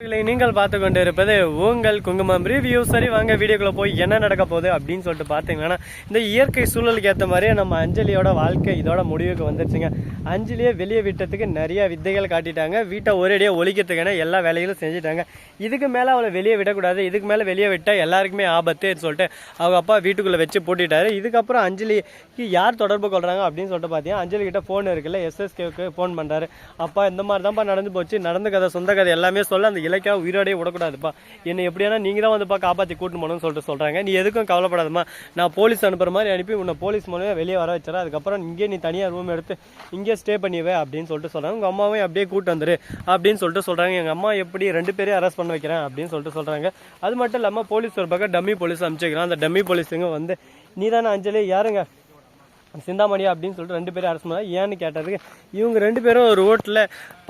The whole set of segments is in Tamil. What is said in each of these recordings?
நீங்கள் பார்த்து கொண்டு இருப்பது உங்கள் குங்குமம் ரிவ்யூ சரி வாங்க வீடியோக்குள்ள போய் என்ன நடக்க போகுது அப்படின்னு சொல்லிட்டு பார்த்தீங்கன்னா இந்த இயற்கை சூழலுக்கு ஏற்ற மாதிரியே நம்ம அஞ்சலியோட வாழ்க்கை இதோட முடிவுக்கு வந்துருச்சுங்க. அஞ்சலியை வெளியே விட்டதுக்கு நிறைய வித்தைகள் காட்டிட்டாங்க. வீட்டை ஒரேடியாக ஒழிக்கிறதுக்கான எல்லா வேலைகளும் செஞ்சுட்டாங்க. இதுக்கு மேலே அவளை வெளியே விடக்கூடாது. இதுக்கு மேலே வெளியே விட்டால் எல்லாருக்குமே ஆபத்துன்னு சொல்லிட்டு அவங்க அப்பா வீட்டுக்குள்ளே வச்சு பூட்டிட்டாரு. இதுக்கப்புறம் அஞ்சலிக்கு யார் தொடர்பு கொள்கிறாங்க அப்படின்னு சொல்லிட்டு பார்த்தீங்கன்னா அஞ்சலி கிட்ட ஃபோன் இருக்குல்ல எஸ்எஸ்கேவுக்கு ஃபோன் பண்ணுறாரு அப்பா இந்த மாதிரி தான்ப்பா நடந்து போச்சு. நடந்த கதை சொந்த கதை எல்லாமே சொல்ல அந்த இலக்கியா உயிரோடய விடக்கூடாதுப்பா. என்னை எப்படியானா நீங்கள் தான் வந்துப்பா காப்பாற்றி கூட்டு போகணும்னு சொல்லிட்டு சொல்கிறாங்க நீ எதுக்கும் கவலைப்படாதம்மா. நான் போலீஸ் அனுப்புற மாதிரி அனுப்பி உன்னை போலீஸ் மூலமே வெளியே வர வச்சுறேன் அதுக்கப்புறம் இங்கே நீ தனியாக ரூம் எடுத்து இங்கே ஸ்டே பண்ணிவே அப்படின்னு சொல்லிட்டு சொல்கிறாங்க உங்கள் அம்மாவையும் அப்படியே கூட்டு வந்துரு அப்படின்னு சொல்லிட்டு சொல்கிறாங்க எங்கள் அம்மா எப்படி ரெண்டு பேரையும் அரெஸ்ட் பண்ண வைக்கிறேன் அப்படின்னு சொல்லிட்டு சொல்கிறாங்க அது மட்டும் இல்லாமல் போலீஸ் ஒரு பக்கம் டம்மி போலீஸ் அனுப்பிச்சிக்கிறான் அந்த டம்மி போலீஸுங்க வந்து நீ தானே அஞ்சலி யாருங்க? சிந்தாமணி அப்படின்னு சொல்லிட்டு ரெண்டு பேரும் அரசு பண்ணா ஏன்னு கேட்டதுக்கு இவங்க ரெண்டு பேரும் ஒரு ரோட்டில்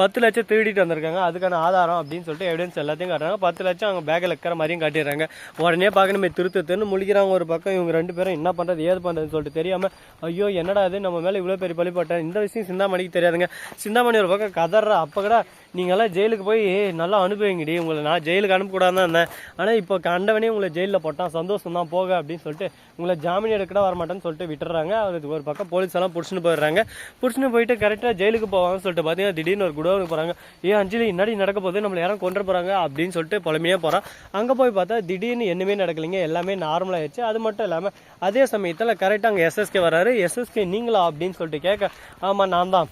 பத்து லட்சம் திருடிட்டு வந்திருக்காங்க. அதுக்கான ஆதாரம் அப்படின்னு சொல்லிட்டு எவிடன்ஸ் எல்லாத்தையும் காட்டுறாங்க. பத்து லட்சம் அவங்க பேக்கில் இருக்கிற மாதிரியும் காட்டிடுறாங்க. உடனே பார்க்கணுமே திருத்து திருன்னு முழிக்கிறாங்க ஒரு பக்கம். இவங்க ரெண்டு பேரும் என்ன பண்ணுறது ஏது பண்ணுறதுன்னு சொல்லிட்டு தெரியாமல் ஐயோ என்னடா இது? நம்ம மேலே இவ்வளோ பெரிய பழிப்பட்டேன் இந்த விஷயம் சிந்தாமணிக்கு தெரியாதுங்க. சிந்தாமணி ஒரு பக்கம் கதற அப்போ கூட நீங்களாம் ஜெயிலுக்கு போய் நல்லா அனுப்புவீங்கடி. உங்களை நான் ஜெயிலுக்கு அனுப்பக்கூடாது தான் இருந்தேன். ஆனால் இப்போ கண்டவனே உங்களை ஜெயிலில் போட்டான். சந்தோஷம் தான் போக அப்படின்னு சொல்லிட்டு உங்களை ஜாமீன் எடுக்கட வர மாட்டேன்னு சொல்லிட்டு விட்டுறாங்க அதுக்கு ஒரு பக்கம் போலீஸ் எல்லாம் பிடிச்சின்னு போயிடுறாங்க. பிடிச்சின்னு போயிட்டு கரெக்டாக ஜெயிலுக்கு போவாங்கன்னு சொல்லிட்டு பார்த்தீங்கன்னா திடீர்னு ஒரு குடோனுக்கு போகிறாங்க ஏ அஞ்சலி இன்னாடி நடக்க போகுது? நம்மளை யாரும் கொண்டு போகிறாங்க அப்படின்னு சொல்லிட்டு புலமையாக போகிறான் அங்கே போய் பார்த்தா திடீர்னு என்னமே நடக்கலைங்க. எல்லாமே நார்மலாகிடுச்சு அது மட்டும் இல்லாமல் அதே சமயத்தில் கரெக்டாக அங்கே எஸ்எஸ்கே வராரு எஸ்எஸ்கே நீங்களா அப்படின்னு சொல்லிட்டு கேட்க ஆமாம் நான் தான்.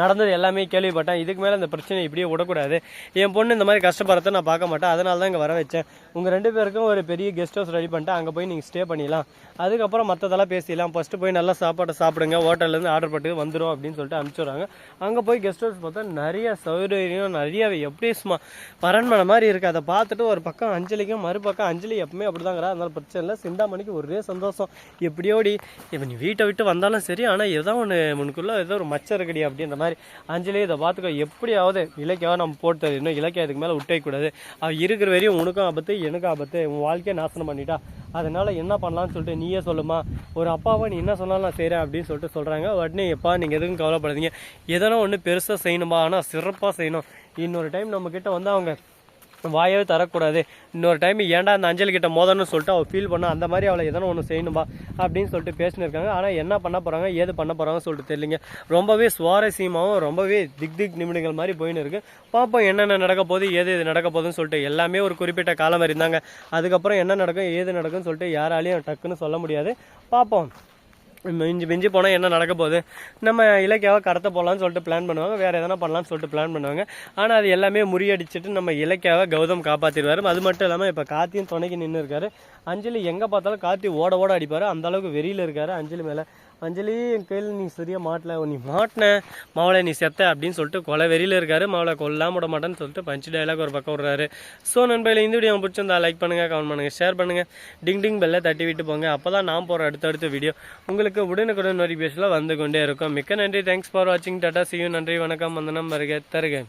நடந்தது எல்லாமே கேள்விப்பட்டேன். இதுக்கு மேலே இந்த பிரச்சனை இப்படியே விடக்கூடாது. என் பொண்ணு இந்த மாதிரி கஷ்டப்படுறத நான் பார்க்க மாட்டேன். அதனால தான் இங்கே வர வச்சேன். உங்கள் ரெண்டு பேருக்கும் ஒரு பெரிய கெஸ்ட் ஹவுஸ் ரெடி பண்ணிட்டு அங்கே போய் நீங்கள் ஸ்டே பண்ணிடலாம். அதுக்கப்புறம் மற்றதெல்லாம் பேசிடலாம். ஃபஸ்ட்டு போய் நல்லா சாப்பாட்டை சாப்பிடுங்க. ஹோட்டல்லேருந்து ஆர்டர் பண்ணிட்டு வந்துடும் அப்படின்னு சொல்லிட்டு அனுப்பிச்சுடுறாங்க. அங்கே போய் கெஸ்ட் ஹவுஸ் பார்த்தா நிறைய சௌகரியம் நிறைய எப்படி சும்மா பரண்மனை மாதிரி இருக்குது அதை பார்த்துட்டு ஒரு பக்கம் அஞ்சலிக்கும் மறுபக்கம் அஞ்சலி எப்பவுமே அப்படிதாங்கிறா. அதனால பிரச்சனை இல்லை. சிந்தாமணிக்கு ஒரே சந்தோஷம். எப்படியோடி இப்போ நீ வீட்டை விட்டு வந்தாலும் சரி ஆனால் ஏதோ ஒன்று உனக்குள்ளே ஏதோ ஒரு மச்சம் இருக்குடி இந்த மாதிரி அஞ்சலி இதை பார்த்துக்கோ எப்படியாவது இலக்கியாவை நம்ம போட்டு இன்னும் இலக்கியா இதுக்கு மேலே விட்டேக்கூடாது அவள் இருக்கிற வரையும் உனக்கும் ஆபத்து எனக்கும் ஆபத்து. உன் வாழ்க்கையை நாசனம் பண்ணிட்டா. அதனால் என்ன பண்ணலாம்னு சொல்லிட்டு நீயே சொல்லுமா. ஒரு அப்பாவை நீ என்ன சொன்னாலும் நான் செய்கிறேன் அப்படின்னு சொல்லிட்டு சொல்கிறாங்க உடனே எப்பா நீங்கள் எதுவும் கவலைப்படாதீங்க. எதனா ஒன்று பெருசாக செய்யணுமா? ஆனால் சிறப்பாக செய்யணும். இன்னொரு டைம் நம்மக்கிட்ட வந்து அவங்க வாயவே தரக்கூடாது. இன்னொரு டைம் ஏன்டா அந்த அஞ்சல் கிட்ட மோதணும்னு சொல்லிட்டு அவள் ஃபீல் பண்ணா அந்த மாதிரி அவளை எதனா ஒன்று செய்யணும்பா அப்படின்னு சொல்லிட்டு பேசினிருக்காங்க. ஆனால் என்ன பண்ண போகிறாங்க ஏது பண்ண போகிறாங்கன்னு சொல்லிட்டு தெரியலிங்க. ரொம்பவே சுவாரஸ்யமாகவும் ரொம்பவே திக் திக் நிமிடங்கள் மாதிரி போயின்னு இருக்குது பார்ப்போம் என்னென்ன நடக்க போகுது ஏது இது நடக்க போகுதுன்னு சொல்லிட்டு எல்லாமே ஒரு குறிப்பிட்ட காலம் இருந்தாங்க அதுக்கப்புறம் என்ன நடக்கும் ஏது நடக்கும்னு சொல்லிட்டு யாராலையும் டக்குன்னு சொல்ல முடியாது. பார்ப்போம் மிஞ்சி மிஞ்சி போனால் என்ன நடக்க போகுது? நம்ம இலக்கியாவை கடத்த போகலான்னு சொல்லிட்டு பிளான் பண்ணுவாங்க. வேறு எதனா பண்ணலாம்னு சொல்லிட்டு பிளான் பண்ணுவாங்க. ஆனால் அது எல்லாமே முறியடிச்சிட்டு நம்ம இலக்கியாவை கௌதம் காப்பாற்றிடுவார் அது மட்டும் இல்லாமல் இப்போ கார்த்தியும் துணைக்கு நின்று இருக்காரு அஞ்சலி எங்கே பார்த்தாலும் கார்த்தி ஓட ஓட அடிப்பார். அந்தளவுக்கு வெறியில் இருக்கார் அஞ்சலி மேலே. அஞ்சலி என் கையில் நீ சரியாக மாட்டல. நீ மாட்டின. மாவளை நீ செத்த அப்படின்னு சொல்லிட்டு கொலை வெறியில் இருக்காரு. மாவளை கொல்லாம விட மாட்டேன்னு சொல்லிட்டு பஞ்சு டைலாக் ஒரு பக்கம் விடுறாரு. ஸோ நண்பர்களே இந்த வீடியோ பிடிச்சிருந்தா லைக் பண்ணுங்க கமெண்ட் பண்ணுங்கள் ஷேர் பண்ணுங்கள் டிங் டிங் பெல்லை தட்டி விட்டு போங்க. அப்போ தான் நான் போகிற அடுத்தடுத்த வீடியோ உங்களுக்கு உடனுக்குடன் நோட்டிஃபிகேஷனில் வந்து கொண்டே இருக்கும். மிக்க நன்றி. தேங்க்ஸ் ஃபார் வாட்சிங் டாட்டா சியூ நன்றி. வணக்கம். வந்தனம் வருக. தருக.